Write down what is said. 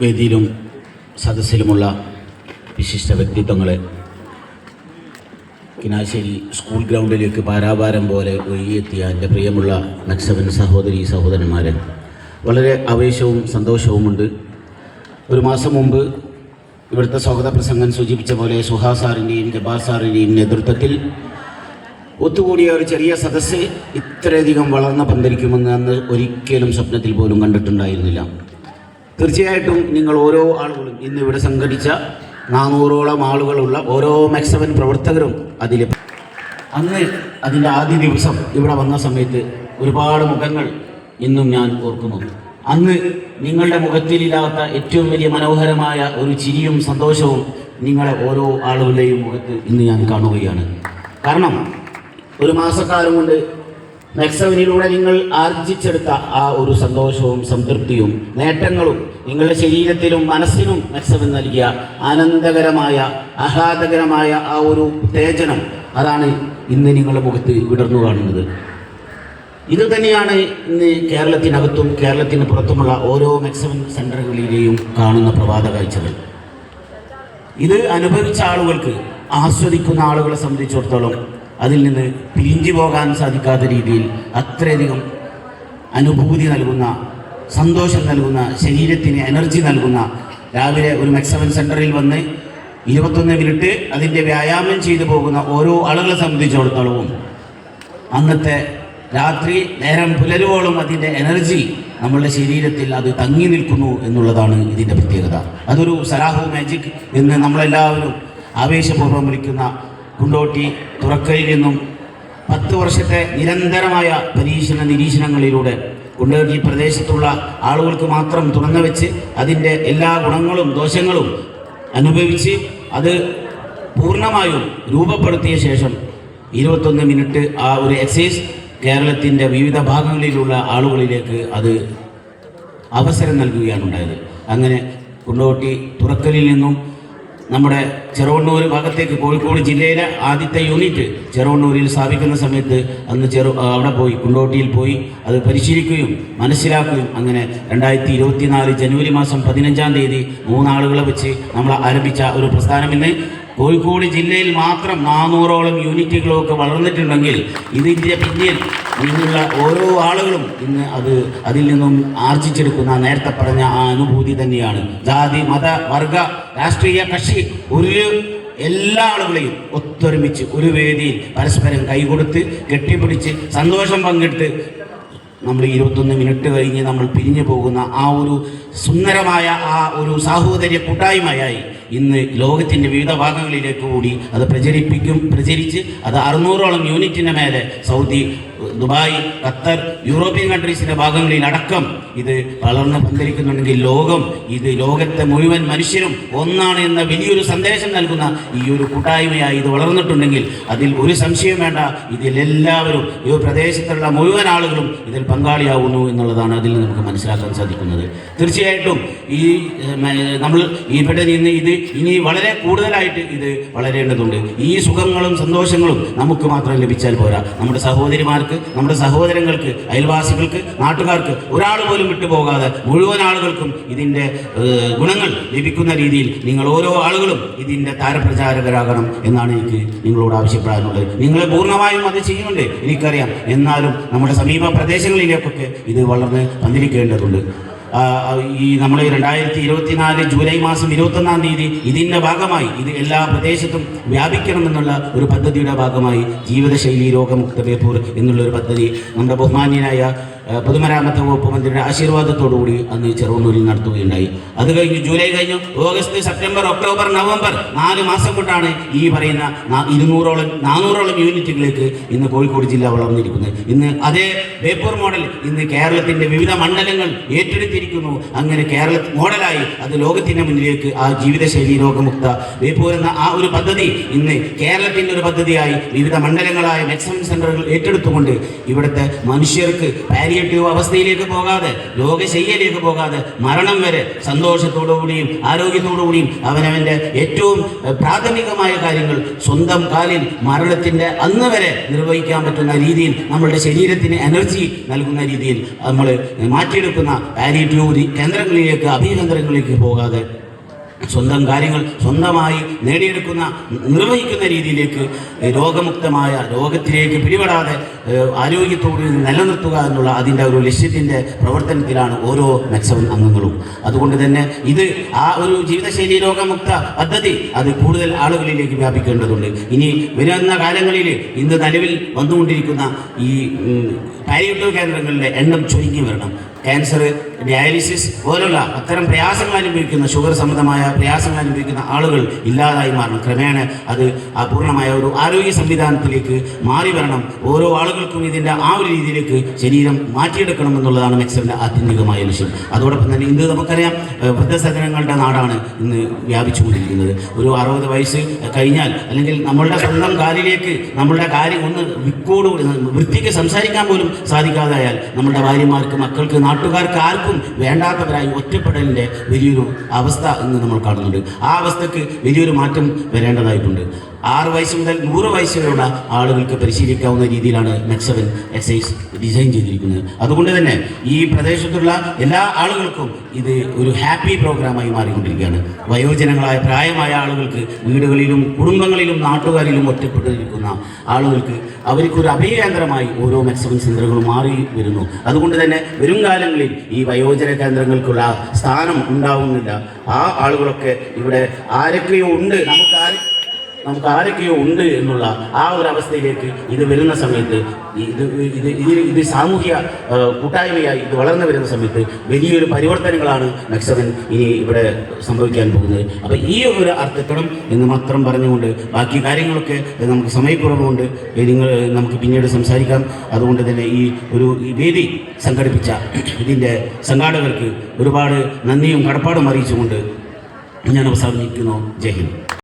വേദിയിലും സദസ്സിലുമുള്ള വിശിഷ്ട വ്യക്തിത്വങ്ങളെ കിനാശ്ശേരി സ്കൂൾ ഗ്രൗണ്ടിലേക്ക് പാരാപാരം പോലെ ഒഴുകിയെത്തിയ എന്റെ പ്രിയമുള്ള നക്സവൻ സഹോദരി സഹോദരന്മാരെ വളരെ ആവേശവും സന്തോഷവുമുണ്ട്. ഒരു മാസം മുമ്പ് ഇവിടുത്തെ സ്വാഗത പ്രസംഗം സൂചിപ്പിച്ച പോലെ സുഹാ സാറിന്റെയും ജബാർ സാറിന്റെയും നേതൃത്വത്തിൽ ഒത്തുകൂടിയ ഒരു ചെറിയ സദസ്സ് ഇത്രയധികം വളർന്ന പന്തലിക്കുമെന്ന് അന്ന് ഒരിക്കലും സ്വപ്നത്തിൽ പോലും കണ്ടിട്ടുണ്ടായിരുന്നില്ല. തീർച്ചയായിട്ടും നിങ്ങൾ ഓരോ ആളുകളും ഇന്ന് ഇവിടെ സംഘടിച്ച നാനൂറോളം ആളുകളുള്ള ഓരോ മെക്സവൻ പ്രവർത്തകരും അതിൽ അന്ന് അതിന്റെ ആദ്യ ദിവസം ഇവിടെ വന്ന സമയത്ത് ഒരുപാട് മുഖങ്ങൾ ഇന്നും ഞാൻ ഓർക്കുന്നു. അന്ന് നിങ്ങളുടെ മുഖത്തിലില്ലാത്ത ഏറ്റവും വലിയ മനോഹരമായ ഒരു ചിരിയും സന്തോഷവും നിങ്ങളെ ഓരോ ആളുകളുടെയും മുഖത്ത് ഇന്ന് ഞാൻ കാണുകയാണ്. കാരണം ഒരു മാസക്കാലം കൊണ്ട് മെക്സവനിലൂടെ നിങ്ങൾ ആർജിച്ചെടുത്ത ആ ഒരു സന്തോഷവും സംതൃപ്തിയും നേട്ടങ്ങളും നിങ്ങളുടെ ശരീരത്തിലും മനസ്സിനും മെക്സവൻ നൽകിയ ആനന്ദകരമായ ആഹ്ലാദകരമായ ആ ഒരു ഉത്തേജനം അതാണ് ഇന്ന് നിങ്ങളുടെ മുഖത്ത് വിടർന്നു കാണുന്നത്. ഇത് തന്നെയാണ് ഇന്ന് കേരളത്തിനകത്തും കേരളത്തിന് പുറത്തുമുള്ള ഓരോ മെക്സവൻ സെന്ററുകളിലെയും കാണുന്ന പ്രഭാത കാഴ്ചകൾ. ഇത് അനുഭവിച്ച ആളുകൾക്ക് ആസ്വദിക്കുന്ന ആളുകളെ സംബന്ധിച്ചിടത്തോളം അതിൽ നിന്ന് പിരിഞ്ഞു പോകാൻ സാധിക്കാത്ത രീതിയിൽ അത്രയധികം അനുഭൂതി നൽകുന്ന സന്തോഷം നൽകുന്ന ശരീരത്തിന് എനർജി നൽകുന്ന രാവിലെ ഒരു മെക്സവൻ സെന്ററിൽ വന്ന് ഇരുപത്തൊന്ന് മിനിറ്റ് അതിന്റെ വ്യായാമം ചെയ്തു പോകുന്ന ഓരോ ആളുകളെ സംബന്ധിച്ചിടത്തോളവും അന്നത്തെ രാത്രി നേരം പുലരുവോളം അതിന്റെ എനർജി നമ്മളുടെ ശരീരത്തിൽ അത് തങ്ങി നിൽക്കുന്നു എന്നുള്ളതാണ് ഇതിന്റെ പ്രത്യേകത. അതൊരു സലാഹു മാജിക് എന്ന് നമ്മളെല്ലാവരും ആവേശപൂർവം വിളിക്കുന്ന കുണ്ടോട്ടി തുറക്കയിൽ നിന്നും പത്ത് വർഷത്തെ നിരന്തരമായ പരീക്ഷണ നിരീക്ഷണങ്ങളിലൂടെ കുണ്ടോട്ടി പ്രദേശത്തുള്ള ആളുകൾക്ക് മാത്രം തുറന്നു വെച്ച് അതിന്റെ എല്ലാ ഗുണങ്ങളും ദോഷങ്ങളും അനുഭവിച്ച് അത് പൂർണമായും രൂപപ്പെടുത്തിയ ശേഷം ഇരുപത്തൊന്ന് മിനിറ്റ് ആ ഒരു എക്സൈസ് കേരളത്തിന്റെ വിവിധ ഭാഗങ്ങളിലുള്ള ആളുകളിലേക്ക് അത് അവസരം നൽകുകയാണ് ഉണ്ടായത്. അങ്ങനെ കുണ്ടോട്ടി തുറക്കലിൽ നിന്നും നമ്മുടെ ചെറുവണ്ണൂർ ഭാഗത്തേക്ക് കോഴിക്കോട് ജില്ലയിലെ ആദ്യത്തെ യൂണിറ്റ് ചെറുവണ്ണൂരിൽ സ്ഥാപിക്കുന്ന സമയത്ത് അന്ന് ചെറു അവിടെ പോയി കുണ്ടോട്ടിയിൽ പോയി. അത് പരിശീലിക്കുകയും മനസ്സിലാക്കുകയും അങ്ങനെ രണ്ടായിരത്തി ഇരുപത്തിനാല് ജനുവരി മാസം പതിനഞ്ചാം തീയതി മൂന്നാളുകളെ വെച്ച് നമ്മൾ ആരംഭിച്ച ഒരു പ്രസ്ഥാനം ഇന്ന്. കോഴിക്കോട് ജില്ലയിൽ മാത്രം നാനൂറോളം യൂണിറ്റുകളൊക്കെ വളർന്നിട്ടുണ്ടെങ്കിൽ ഇതിന്റെ പിന്നിൽ നിന്നുള്ള ഓരോ ആളുകളും ഇന്ന് അത് അതിൽ നിന്നും ആർജിച്ചെടുക്കുന്ന നേരത്തെ പറഞ്ഞ ആ അനുഭൂതി തന്നെയാണ്. ജാതി മത വർഗ രാഷ്ട്രീയ കക്ഷി ഒരു എല്ലാ ആളുകളെയും ഒത്തൊരുമിച്ച് ഒരു വേദിയിൽ പരസ്പരം കൈകൊടുത്ത് കെട്ടിപ്പിടിച്ച് സന്തോഷം പങ്കിട്ട് നമ്മൾ ഇരുപത്തൊന്ന് മിനിറ്റ് കഴിഞ്ഞ് നമ്മൾ പിരിഞ്ഞു പോകുന്ന ആ ഒരു സുന്ദരമായ ആ ഒരു സാഹോദര്യ കൂട്ടായ്മയായി ഇന്ന് ലോകത്തിന്റെ വിവിധ ഭാഗങ്ങളിലേക്ക് കൂടി അത് പ്രചരിപ്പിക്കും പ്രചരിച്ച് അത് അറുന്നൂറോളം യൂണിറ്റിന്റെ മേലെ സൗദി ദുബായ് ഖത്തർ യൂറോപ്യൻ കൺട്രീസിന്റെ ഭാഗങ്ങളിൽ അടക്കം ഇത് വളർന്ന് പന്തലിക്കുന്നുണ്ടെങ്കിൽ ലോകം ഇത് ലോകത്തെ മുഴുവൻ മനുഷ്യരും ഒന്നാണ് എന്ന വലിയൊരു സന്ദേശം നൽകുന്ന ഈ ഒരു കൂട്ടായ്മയായി ഇത് വളർന്നിട്ടുണ്ടെങ്കിൽ അതിൽ ഒരു സംശയം വേണ്ട. ഇതിലെല്ലാവരും ഈ പ്രദേശത്തുള്ള മുഴുവൻ ആളുകളും ഇതിൽ പങ്കാളിയാവുന്നു എന്നുള്ളതാണ് അതിൽ നമുക്ക് മനസ്സിലാക്കാൻ സാധിക്കുന്നത്. തീർച്ചയായിട്ടും ഈ നമ്മൾ ഇവിടെ നിന്ന് ഇത് ഇനി വളരെ കൂടുതലായിട്ട് ഇത് വളരേണ്ടതുണ്ട്. ഈ സുഖങ്ങളും സന്തോഷങ്ങളും നമുക്ക് മാത്രം ലഭിച്ചാൽ പോരാ. നമ്മുടെ സഹോദരിമാർക്ക് നമ്മുടെ സഹോദരങ്ങൾക്ക് അയൽവാസികൾക്ക് നാട്ടുകാർക്ക് ഒരാൾ പോലും വിട്ടുപോകാതെ മുഴുവൻ ആളുകൾക്കും ഇതിന്റെ ഗുണങ്ങൾ ലഭിക്കുന്ന രീതിയിൽ നിങ്ങൾ ഓരോ ആളുകളും ഇതിന്റെ താരപ്രചാരകരാകണം എന്നാണ് എനിക്ക് നിങ്ങളോട് ആവശ്യപ്പെടാനുള്ളത്. നിങ്ങൾ പൂർണമായും അത് ചെയ്യുന്നുണ്ട് എനിക്കറിയാം. എന്നാലും നമ്മുടെ സമീപ പ്രദേശങ്ങളിലേക്കൊക്കെ ഇത് വളർന്ന് പന്തിരിക്കേണ്ടതുണ്ട് ആ, ഈ നമ്മൾ രണ്ടായിരത്തി ഇരുപത്തിനാല് ജൂലൈ മാസം ഇരുപത്തൊന്നാം തീയതി ഇതിന്റെ ഭാഗമായി ഇത് എല്ലാ പ്രദേശത്തും വ്യാപിക്കണമെന്നുള്ള ഒരു പദ്ധതിയുടെ ഭാഗമായി ജീവിതശൈലി രോഗമുക്ത ബേപ്പൂർ എന്നുള്ള ഒരു പദ്ധതി നമ്മുടെ ബഹുമാന്യനായ പൊതുമരാമത്ത് വകുപ്പ് മന്ത്രിയുടെ ആശീർവാദത്തോടുകൂടി അന്ന് ചെറുവണ്ണൂരിൽ നടത്തുകയുണ്ടായി. അത് കഴിഞ്ഞ് ജൂലൈ കഴിഞ്ഞു ഓഗസ്റ്റ് സെപ്റ്റംബർ ഒക്ടോബർ നവംബർ നാല് മാസം കൊണ്ടാണ് ഈ പറയുന്ന ഇരുന്നൂറോളം നാനൂറോളം യൂണിറ്റുകളിലേക്ക് ഇന്ന് കോഴിക്കോട് ജില്ല വളർന്നിരിക്കുന്നത്. ഇന്ന് അതേ ബേപ്പൂർ മോഡൽ ഇന്ന് കേരളത്തിന്റെ വിവിധ മണ്ഡലങ്ങൾ ഏറ്റെടുത്തിരിക്കുന്നു. അങ്ങനെ കേരള മോഡലായി അത് ലോകത്തിന്റെ മുന്നിലേക്ക് ആ ജീവിതശൈലി രോഗമുക്ത ബേപ്പൂർ എന്ന ആ ഒരു പദ്ധതി ഇന്ന് കേരളത്തിന്റെ ഒരു പദ്ധതിയായി വിവിധ മണ്ഡലങ്ങളായ മെക്സിമം സെന്ററുകൾ ഏറ്റെടുത്തുകൊണ്ട് ഇവിടുത്തെ മനുഷ്യർക്ക് പാലിയ പാലിയേറ്റീവ് അവസ്ഥയിലേക്ക് പോകാതെ രോഗശയ്യയിലേക്ക് പോകാതെ മരണം വരെ സന്തോഷത്തോടുകൂടിയും ആരോഗ്യത്തോടുകൂടിയും അവനവന്റെ ഏറ്റവും പ്രാഥമികമായ കാര്യങ്ങൾ സ്വന്തം കാലിൽ മരണത്തിന്റെ അന്ന് വരെ നിർവഹിക്കാൻ പറ്റുന്ന രീതിയിൽ നമ്മളുടെ ശരീരത്തിന് എനർജി നൽകുന്ന രീതിയിൽ നമ്മൾ മാറ്റിയെടുക്കുന്ന പാലിയേറ്റീവ് കേന്ദ്രങ്ങളിലേക്ക് അഭികേന്ദ്രങ്ങളിലേക്ക് പോകാതെ സ്വന്തം കാര്യങ്ങൾ സ്വന്തമായി നേടിയെടുക്കുന്ന നിർവഹിക്കുന്ന രീതിയിലേക്ക് രോഗമുക്തമായ രോഗത്തിലേക്ക് പിടിപെടാതെ ആരോഗ്യത്തോട് നിലനിർത്തുക എന്നുള്ള അതിന്റെ ഒരു ലക്ഷ്യത്തിന്റെ പ്രവർത്തനത്തിലാണ് ഓരോ മെക്സവൻ അംഗങ്ങളും. അതുകൊണ്ട് തന്നെ ഇത് ആ ഒരു ജീവിതശൈലി രോഗമുക്ത പദ്ധതി അത് കൂടുതൽ ആളുകളിലേക്ക് വ്യാപിക്കേണ്ടതുണ്ട്. ഇനി വരുന്ന കാലങ്ങളിൽ ഇന്ന് നിലവിൽ വന്നുകൊണ്ടിരിക്കുന്ന ഈ പാരിയറ്റീവ് കേന്ദ്രങ്ങളിലെ എണ്ണം ചുരുങ്ങി വരണം. ക്യാൻസർ ഡയാലിസിസ് പോലുള്ള അത്തരം പ്രയാസങ്ങൾ അനുഭവിക്കുന്ന ഷുഗർ സംബന്ധമായ പ്രയാസങ്ങൾ അനുഭവിക്കുന്ന ആളുകൾ ഇല്ലാതായി മാറണം. ക്രമേണ അത് പൂർണമായ ഒരു ആരോഗ്യ സംവിധാനത്തിലേക്ക് മാറി വരണം. ഓരോ ആളുകൾക്കും ഇതിന്റെ ആ ഒരു രീതിയിലേക്ക് ശരീരം മാറ്റിയെടുക്കണം എന്നുള്ളതാണ് മെക്സറിന്റെ ആത്യന്തികമായ ലക്ഷ്യം. അതോടൊപ്പം തന്നെ ഇന്ന് നമുക്കറിയാം വൃദ്ധസദനങ്ങളുടെ നാടാണ് ഇന്ന് വ്യാപിച്ചു വ്യാപിച്ചുകൊണ്ടിരിക്കുന്നത്. ഒരു അറുപത് വയസ്സ് കഴിഞ്ഞാൽ അല്ലെങ്കിൽ നമ്മളുടെ സ്വന്തം കാലിലേക്ക് നമ്മളുടെ കാര്യം ഒന്ന് വിക്കോട് വൃത്തിക്ക് സംസാരിക്കാൻ പോലും സാധിക്കാതായാൽ നമ്മുടെ ഭാര്യമാർക്ക് മക്കൾക്ക് നാട്ടുകാർക്ക് ആർക്കും വേണ്ടാത്തവരായി ഒറ്റപ്പെടലിന്റെ വലിയൊരു അവസ്ഥ ഇന്ന് നമ്മൾ കാണുന്നുണ്ട്. ആ അവസ്ഥക്ക് വലിയൊരു മാറ്റം വരേണ്ടതായിട്ടുണ്ട്. ആറ് വയസ്സ് മുതൽ നൂറ് വയസ്സ് വരെയുള്ള ആളുകൾക്ക് പരിശീലിക്കാവുന്ന രീതിയിലാണ് മെക്സവൻ എക്സൈസ് ഡിസൈൻ ചെയ്തിരിക്കുന്നത്. അതുകൊണ്ട് തന്നെ ഈ പ്രദേശത്തുള്ള എല്ലാ ആളുകൾക്കും ഇത് ഒരു ഹാപ്പി പ്രോഗ്രാമായി മാറിക്കൊണ്ടിരിക്കുകയാണ്. വയോജനങ്ങളായ പ്രായമായ ആളുകൾക്ക് വീടുകളിലും കുടുംബങ്ങളിലും നാട്ടുകാരിലും ഒറ്റപ്പെട്ടിരിക്കുന്ന ആളുകൾക്ക് അവർക്കൊരു അഭയകേന്ദ്രമായി ഓരോ മെക്സവൻ സെന്ററുകളും മാറി വരുന്നു. അതുകൊണ്ട് തന്നെ വരും കാലങ്ങളിൽ ഈ വയോജന കേന്ദ്രങ്ങൾക്കുള്ള സ്ഥാനം ഉണ്ടാവുന്നില്ല. ആ ആളുകളൊക്കെ ഇവിടെ ആരൊക്കെയോ ഉണ്ട്. നമുക്ക് നമുക്ക് ആരൊക്കെയോ ഉണ്ട് എന്നുള്ള ആ ഒരു അവസ്ഥയിലേക്ക് ഇത് വരുന്ന സമയത്ത് ഇത് ഇത് ഇത് ഇത് സാമൂഹ്യ കൂട്ടായ്മയായി ഇത് വളർന്നു വരുന്ന സമയത്ത് വലിയൊരു പരിവർത്തനങ്ങളാണ് മെക്സവൻ ഇനി ഇവിടെ സംഭവിക്കാൻ പോകുന്നത്. അപ്പോൾ ഈ ഒരു അർത്ഥത്തിലും എന്ന് മാത്രം പറഞ്ഞുകൊണ്ട് ബാക്കി കാര്യങ്ങളൊക്കെ നമുക്ക് സമയക്കുറവുണ്ട്. നിങ്ങൾ നമുക്ക് പിന്നീട് സംസാരിക്കാം. അതുകൊണ്ട് തന്നെ ഈ ഒരു വേദി സംഘടിപ്പിച്ച ഇതിന്റെ സംഘാടകർക്ക് ഒരുപാട് നന്ദിയും കടപ്പാടും അറിയിച്ചുകൊണ്ട് ഞാൻ അവസാനിക്കുന്നു. ജയ് ഹിന്ദ്.